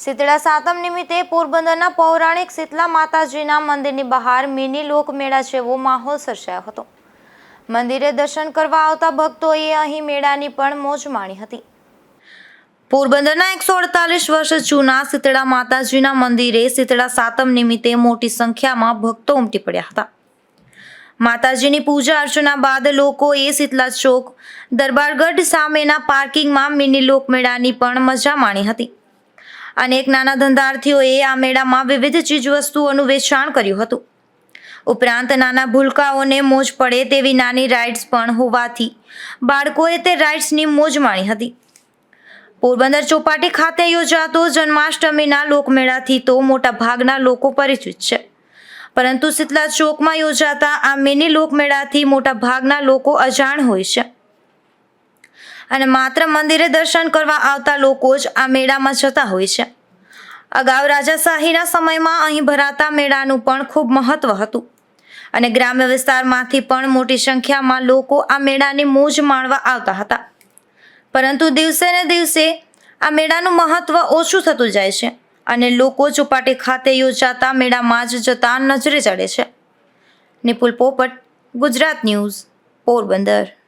શીતળા સાતમ નિમિત્તે પોરબંદરના પૌરાણિક શીતલા માતાજીના મંદિરની બહાર મિની લોકમેળા જેવો માહોલ સર્જાયો હતો. મંદિરે દર્શન કરવા આવતા ભક્તોએ અહીં મેળાની પણ મોજ માણી હતી. પોરબંદરના એકસો અડતાલીસ વર્ષ જૂના શીતળા માતાજીના મંદિરે શીતળા સાતમ નિમિત્તે મોટી સંખ્યામાં ભક્તો ઉમટી પડ્યા હતા. માતાજીની પૂજા અર્ચના બાદ લોકોએ શીતલા ચોક દરબારગઢ સામેના પાર્કિંગમાં મિની લોકમેળાની પણ મજા માણી હતી. અનેક નાના ધંધાર્થીઓએ આ મેળામાં વિવિધ ચીજવસ્તુઓનું વેચાણ કર્યું હતું. ઉપરાંત નાના ભૂલકાઓને મોજ પડે તેવી નાની રાઇડ્સ પણ હોવાથી બાળકોએ તે રાઇડ્સની મોજ માણી હતી. પોરબંદર ચોપાટી ખાતે યોજાતો જન્માષ્ટમીના લોકમેળાથી તો મોટા ભાગના લોકો પરિચિત છે. પરંતુ શીતલા ચોકમાં યોજાતા આ મિની લોકમેળાથી મોટા ભાગના લોકો અજાણ હોય છે. અને માત્ર મંદિરે દર્શન કરવા આવતા લોકો જ આ મેળામાં જતા હોય છે. અગાઉ રાજાશાહીના સમયમાં અહીં ભરાતા મેળાનું પણ ખૂબ મહત્વ હતું. અને ગ્રામ્ય વિસ્તારમાંથી પણ મોટી સંખ્યામાં લોકો આ મેળાની મોજ માણવા આવતા હતા. પરંતુ દિવસે ને દિવસે આ મેળાનું મહત્વ ઓછું થતું જાય છે અને લોકો ચોપાટી ખાતે યોજાતા મેળામાં જ જતા નજરે ચડે છે. નિપુલ પોપટ, ગુજરાત ન્યૂઝ, પોરબંદર.